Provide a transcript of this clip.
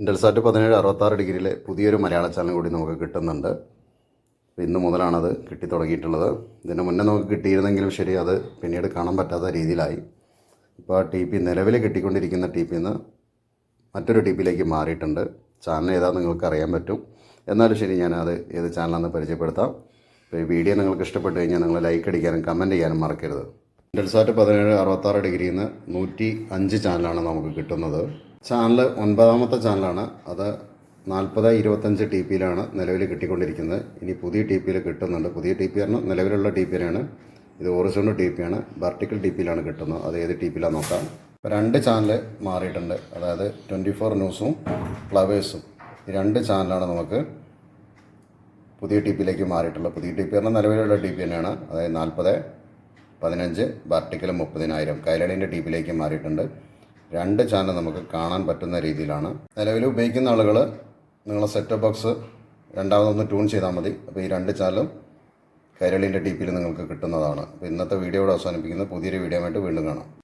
Intelsat പതിനേഴ് അറുപത്താറ് ഡിഗ്രിയിലെ പുതിയൊരു മലയാള ചാനൽ കൂടി നമുക്ക് കിട്ടുന്നുണ്ട്. ഇന്ന് മുതലാണത് കിട്ടി തുടങ്ങിയിട്ടുള്ളത്. ഇതിന് മുന്നേ നമുക്ക് കിട്ടിയിരുന്നെങ്കിലും ശരി അത് പിന്നീട് കാണാൻ പറ്റാത്ത രീതിയിലായി. ഇപ്പോൾ ആ ടി പി നിലവിൽ കിട്ടിക്കൊണ്ടിരിക്കുന്ന ടി നിന്ന് മറ്റൊരു ടി പിയിലേക്ക് മാറിയിട്ടുണ്ട്. ചാനൽ ഏതാണെന്ന് നിങ്ങൾക്ക് അറിയാൻ പറ്റും. എന്നാലും ശരി ഞാനത് ഏത് ചാനലാണെന്ന് പരിചയപ്പെടുത്താം. അപ്പോൾ ഈ വീഡിയോ നിങ്ങൾക്ക് ഇഷ്ടപ്പെട്ട് കഴിഞ്ഞാൽ നിങ്ങൾ ലൈക്ക് അടിക്കാനും കമന്റ് ചെയ്യാനും മറക്കരുത്. ഇൻഡൽസാറ്റ് പതിനേഴ് അറുപത്താറ് ഡിഗ്രിയിൽ നിന്ന് നൂറ്റി അഞ്ച് ചാനലാണ് നമുക്ക് കിട്ടുന്നത്. ചാനൽ ഒൻപതാമത്തെ ചാനലാണ്. അത് നാൽപ്പത് ഇരുപത്തഞ്ച് ടി പിയിലാണ് നിലവിൽ കിട്ടിക്കൊണ്ടിരിക്കുന്നത്. ഇനി പുതിയ ടി പിയിൽ കിട്ടുന്നുണ്ട്. പുതിയ ടി പി പറഞ്ഞാൽ നിലവിലുള്ള ടി പിയിലാണ് ഇത് ഓറിസോണ്ട് ടി ആണ് വെർട്ടിക്കൽ ടി പിയിലാണ് കിട്ടുന്നത്. അത് ഏത് ടി പിയിലാണ് നോക്കാം രണ്ട് ചാനൽ മാറിയിട്ടുണ്ട്. അതായത് ട്വന്റി ഫോർ ന്യൂസും ഫ്ലവേഴ്സും. ഈ രണ്ട് ചാനലാണ് നമുക്ക് പുതിയ ടി പിയിലേക്ക് മാറിയിട്ടുള്ളത്. പുതിയ ടി പി പറഞ്ഞാൽ നിലവിലുള്ള ടി പി തന്നെയാണ്. അതായത് നാൽപ്പത് പതിനഞ്ച് വെർട്ടിക്കൽ മുപ്പതിനായിരം. കൈലടീന്റെ ടി പിയിലേക്ക് മാറിയിട്ടുണ്ട്. രണ്ട് ചാനൽ നമുക്ക് കാണാൻ പറ്റുന്ന രീതിയിലാണ്. നിലവിൽ ഉപയോഗിക്കുന്ന ആളുകൾ നിങ്ങളെ സെറ്റപ്പ് ബോക്സ് രണ്ടാമതൊന്ന് ട്യൂൺ ചെയ്താൽ മതി. അപ്പോൾ ഈ രണ്ട് ചാനലും കൈരളിന്റെ ടി പിയിൽ നിങ്ങൾക്ക് കിട്ടുന്നതാണ്. അപ്പോൾ ഇന്നത്തെ വീഡിയോയോട് അവസാനിപ്പിക്കുന്നത് പുതിയൊരു വീഡിയോ ആയിട്ട് വീണ്ടും കാണാം.